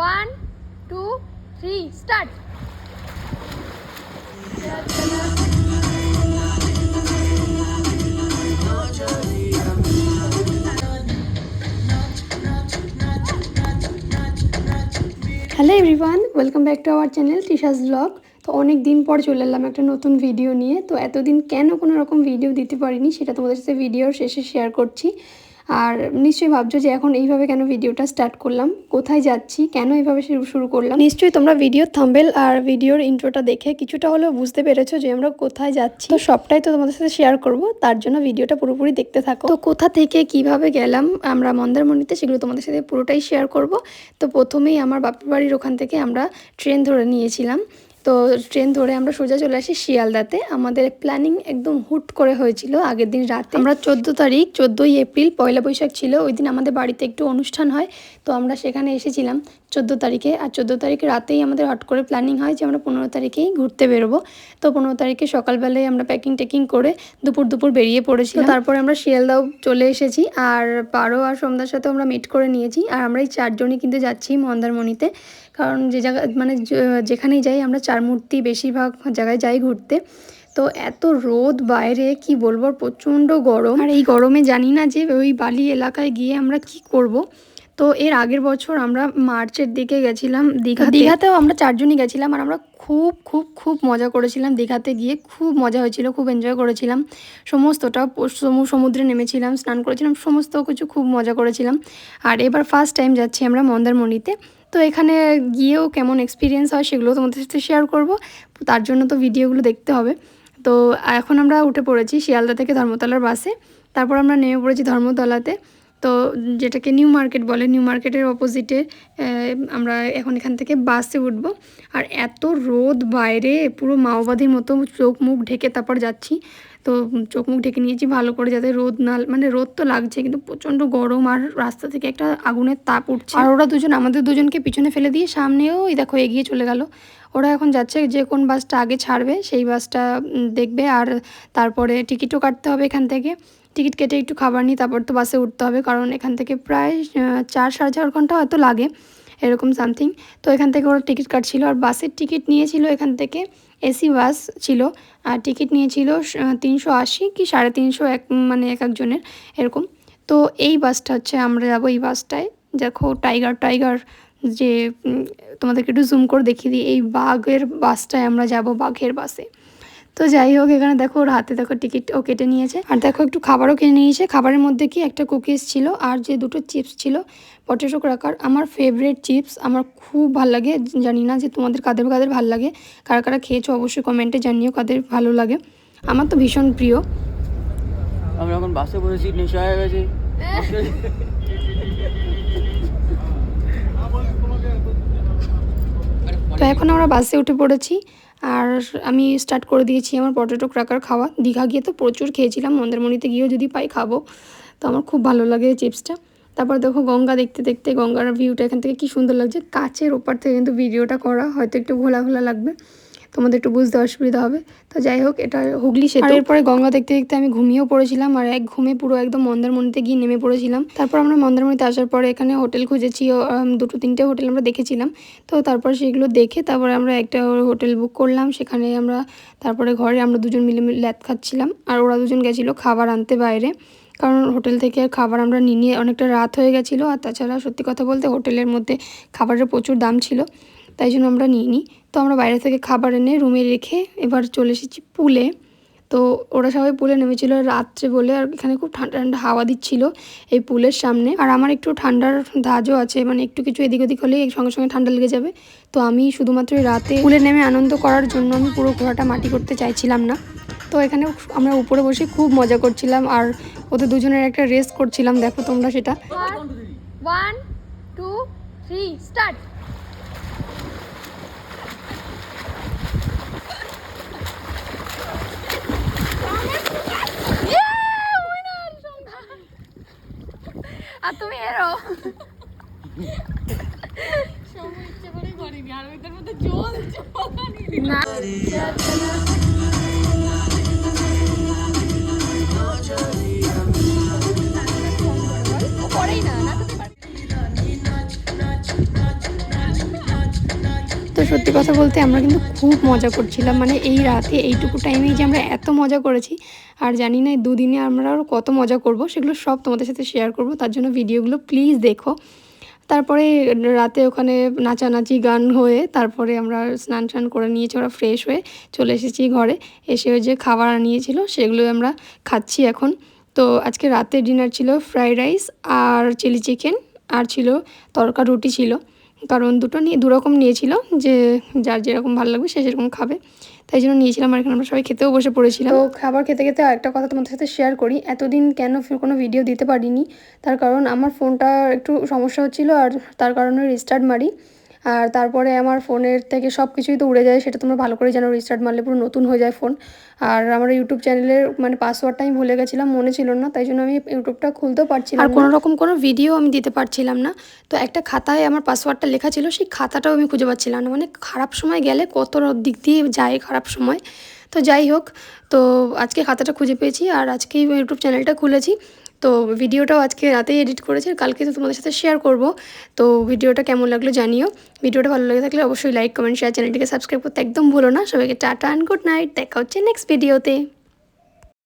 One two three start hello everyone welcome back to our channel Tisha's blog তো অনেক দিন পর চলে এলাম একটা নতুন ভিডিও নিয়ে। তো এতদিন কেন কোনো রকম ভিডিও দিতে পারিনি, সেটা তোমাদের সাথে ভিডিওর শেষে শেয়ার করছি। আর নিশ্চয়ই ভাবছ যে এখন এইভাবে কেন ভিডিওটা স্টার্ট করলাম? কোথায় যাচ্ছি? কেন এইভাবে শুরু করলাম? নিশ্চয়ই তোমরা ভিডিও থাম্বেল আর ভিডিওর ইন্ট্রোটা দেখে কিছুটা হলেও বুঝতে পেরেছ যে আমরা কোথায় যাচ্ছি। তো সবটাই তো তোমাদের সাথে শেয়ার করব, তার জন্য ভিডিওটা পুরোপুরি দেখতে থাকো। তো কোথা থেকে কীভাবে গেলাম আমরা মন্দারমণিতে সেগুলো তোমাদের সাথে পুরোটাই শেয়ার করব। তো প্রথমেই আমার বাপের বাড়ির ওখান থেকে আমরা ট্রেন ধরে নিয়েছিলাম। তো ট্রেন ধরে আমরা সোজা চলে আসি শিয়ালদাতে। আমাদের প্ল্যানিং একদম হুট করে হয়েছিল আগের দিন রাতে। আমরা চোদ্দ তারিখ চোদ্দোই এপ্রিল পয়লা বৈশাখ ছিল ওই দিন আমাদের বাড়িতে একটু অনুষ্ঠান হয় তো আমরা সেখানে এসেছিলাম চোদ্দ তারিখে। আর চোদ্দ তারিখ রাতেই আমাদের হট করে প্ল্যানিং হয় যে আমরা পনেরো তারিখেই ঘুরতে বেরোবো। তো পনেরো তারিখে সকালবেলায় আমরা প্যাকিং টেকিং করে দুপুর দুপুর বেরিয়ে পড়েছি তারপরে আমরা শিয়ালদাও চলে এসেছি। আর পারো আর সন্ধ্যার সাথে আমরা মিট করে নিয়েছি। আর আমরা এই চারজনই কিন্তু যাচ্ছি মন্দারমণিতে। কারণ যে জায়গা মানে যেখানেই যাই আমরা চার মূর্তি বেশিরভাগ জায়গায় যাই ঘুরতে। তো এত রোদ বাইরে, কি বলব, প্রচণ্ড গরম। আর এই গরমে জানি না যে ওই বালি এলাকায় গিয়ে আমরা কি করব। তো এর আগের বছর আমরা মার্চের দিকে গেছিলাম দীঘা দীঘাতেও আমরা চারজনই গেছিলাম আর আমরা খুব খুব খুব মজা করেছিলাম দীঘাতে গিয়ে। খুব মজা হয়েছিল, খুব এনজয় করেছিলাম। সমস্তটা সমু- সমুদ্রে নেমেছিলাম, স্নান করেছিলাম, সমস্ত কিছু খুব মজা করেছিলাম। আর এবার ফার্স্ট টাইম যাচ্ছি আমরা মন্দারমণিতে। তো এখানে গিয়েও কেমন এক্সপিরিয়েন্স হয় সেগুলো তোমাদের সাথে শেয়ার করব। তার জন্য তো ভিডিওগুলো দেখতে হবে। তো এখন আমরা উঠে পড়েছি শিয়ালদা থেকে ধর্মতলার বাসে তারপর আমরা নেমে পড়েছি ধর্মতলাতে। তো যেটাকে নিউ মার্কেট বলে নিউ মার্কেটের অপোজিটে আমরা এখন এখান থেকে বাসে উঠব। আর এত রোদ বাইরে, পুরো মাওবাদীর মতো চোখ মুখ ঢেকে তারপর যাচ্ছি। তো চোখ মুখ ঢেকে নিয়েছি ভালো করে যাতে রোদ না মানে রোদ তো লাগছে, কিন্তু প্রচণ্ড গরম আর রাস্তা থেকে একটা আগুনের তাপ উঠছে। আর ওরা দুজন, আমাদের দুজনকে পিছনে ফেলে দিয়ে সামনেও এই দেখো এগিয়ে চলে গেল। ওরা এখন যাচ্ছে যে কোন বাসটা আগে ছাড়বে, সেই বাসটা দেখবে আর তারপরে টিকিটও কাটতে হবে এখান থেকে। টিকিট কেটে একটু খাবার নিয়ে তারপর তো বাসে উঠতে হবে, কারণ এখান থেকে প্রায় চার সাড়ে চার ঘণ্টা হয়তো লাগে। এরকম সামথিং তো এখান থেকে ওরা টিকিট কাটছিল আর বাসের টিকিট নিয়েছিল এখান থেকে। এসি বাস ছিল। আর টিকিট নিয়েছিল তিনশো আশি কি সাড়ে তিনশো এক মানে এক একজনের, এরকম। তো এই বাসটা হচ্ছে, আমরা যাব এই বাসটায় দেখো টাইগার টাইগার যে তোমাদেরকে একটু জুম করে দেখিয়ে দিই। এই বাঘের বাসটায় আমরা যাব, বাঘের বাসে তো যাই হোক এখানে দেখো ওর হাতে দেখো টিকিট ও কেটে নিয়েছে। আর দেখো একটু খাবারও কিনে নিয়েছে। খাবারের মধ্যে কি একটা কুকিজ ছিল আর যে দুটো চিপস ছিল পটেটো ক্রাকার আমার ফেভারিট চিপস আমার খুব ভালো লাগে। জানি না যে তোমাদের কাদের কাদের ভালো লাগে কারা কারা খেয়েছো অবশ্যই কমেন্টে জানিও কাদের ভালো লাগে। আমার তো ভীষণ প্রিয়। আমরা এখন বাসে বসেছি নেশা হয়ে গেছে। তো এখন আমরা বাসে উঠে পড়েছি। আর আমি স্টার্ট করে দিয়েছি আমার পটেটো ক্র্যাকার খাওয়া। দীঘা গিয়ে তো প্রচুর খেয়েছিলাম, মন্দারমণিতে গিয়েও যদি পাই খাব। তো আমার খুব ভালো লাগে চিপসটা তারপর দেখো গঙ্গা দেখতে দেখতে, গঙ্গার ভিউটা এখান থেকে কি সুন্দর লাগছে। কাচের ওপার থেকে কিন্তু ভিডিওটা করা, হয়তো একটু ঘোলা ঘোলা লাগবে। তোমাদের একটু বুঝতে অসুবিধা হবে। তো যাই হোক, এটা হুগলি সেতু। এরপরে গঙ্গা দেখতে দেখতে আমি ঘুমিয়েও পড়েছিলাম, আর এক ঘুমে পুরো একদম মন্দারমণিতে গিয়ে নেমে পড়েছিলাম। তারপর আমরা মন্দারমণিতে আসার পরে এখানে হোটেল খুঁজেছি দুটো তিনটে হোটেল আমরা দেখেছিলাম। তো তারপর সেগুলো দেখে তারপরে আমরা একটা হোটেল বুক করলাম। সেখানে আমরা তারপরে ঘরে আমরা দুজন মিলে ল্যাদ খাচ্ছিলাম, আর ওরা দুজন গেছিল খাবার আনতে বাইরে। কারণ হোটেল থেকে খাবার আমরা নিয়ে অনেকটা রাত হয়ে গেছিল, আর তাছাড়া সত্যি কথা বলতে হোটেলের মধ্যে খাবারের প্রচুর দাম ছিল। তাই জন্য আমরা নিয়ে নিই তো আমরা বাইরে থেকে খাবার এনে রুমে রেখে এবার চলে এসেছি পুলে। তো ওরা সবাই পুলে নেমেছিল রাত্রে বলে, আর এখানে খুব ঠান্ডা ঠান্ডা হাওয়া দিচ্ছিল এই পুলের সামনে। আর আমার একটু ঠান্ডার ধাজও আছে মানে একটু কিছু এদিক ওদিক হলেই সঙ্গে সঙ্গে ঠান্ডা লেগে যাবে। তো আমি শুধুমাত্র রাতে পুলে নেমে আনন্দ করার জন্য আমি পুরো ঘোড়াটা মাটি করতে চাইছিলাম না। তো এখানে আমরা উপরে বসে খুব মজা করছিলাম, আর ওদের দুজনের একটা রেস করছিলাম, দেখো তোমরা সেটা। ওয়ান টু থ্রি স্টার্ট আর তুমি এরো আর ওইটার মধ্যে জল জল পারে সত্যি কথা বলতে আমরা কিন্তু খুব মজা করছিলাম। মানে এই রাতে এইটুকু টাইমেই যে আমরা এত মজা করেছি, আর জানি না এই দুদিনে আমরা আরও কত মজা করব, সেগুলো সব তোমাদের সাথে শেয়ার করব। তার জন্য ভিডিওগুলো প্লিজ দেখো। তারপরে রাতে ওখানে নাচানাচি গান হয়ে, তারপরে আমরা স্নান টান করে নিয়েছি, ওরা ফ্রেশ হয়ে চলে এসেছি ঘরে। এসে ওই যে খাবার আনিয়েছিল, সেগুলো আমরা খাচ্ছি এখন। তো আজকে রাতে ডিনার ছিল ফ্রাইড রাইস আর চিলি চিকেন আর ছিল তরকা রুটি ছিল। কারণ দুটো নিয়ে দুরকম নিয়েছিল যে যার যেরকম ভালো লাগবে সে সেরকম খাবে। তাই জন্য নিয়েছিলাম আর এখানে আমরা সবাই খেতেও বসে পড়েছিলাম। তো খাবার খেতে খেতে আরেকটা কথা তোমাদের সাথে শেয়ার করি। এতদিন কেন কোনো ভিডিও দিতে পারিনি। তার কারণ আমার ফোনটা একটু সমস্যা হচ্ছিল আর তার কারণে রিস্টার্ট মারি। আর তারপরে আমার ফোনের থেকে সব কিছুই তো উড়ে যায় সেটা তোমরা ভালো করে জানো রিস্টার্ট মারলে পুরো নতুন হয়ে যায় ফোন। আর আমার ইউটিউব চ্যানেলের মানে পাসওয়ার্ডটা আমি ভুলে গেছিলাম মনে ছিল না তাই জন্য আমি ইউটিউবটা খুলতেও পারছিলাম আর কোনো রকম কোনো ভিডিও আমি দিতে পারছিলাম না। তো একটা খাতায় আমার পাসওয়ার্ডটা লেখা ছিল সেই খাতাটাও আমি খুঁজে পাচ্ছিলাম না। মানে খারাপ সময় গেলে কত দিক দিয়ে যায় খারাপ সময়। তো যাই হোক তো আজকে খাতাটা খুঁজে পেয়েছি আর আজকেই ইউটিউব চ্যানেলটা খুলেছি। তো ভিডিওটাও আজকে রাতেই এডিট করেছি কালকে তো তোমাদের সাথে শেয়ার করব। তো ভিডিওটা কেমন লাগল জানিও। ভিডিওটা ভালো লাগে থাকলে অবশ্যই লাইক কমেন্ট শেয়ার চ্যানেলটিকে সাবস্ক্রাইব করতে একদম ভুলো না। সবাইকে টাটা অ্যান্ড গুড নাইট দেখা হচ্ছে নেক্সট ভিডিওতে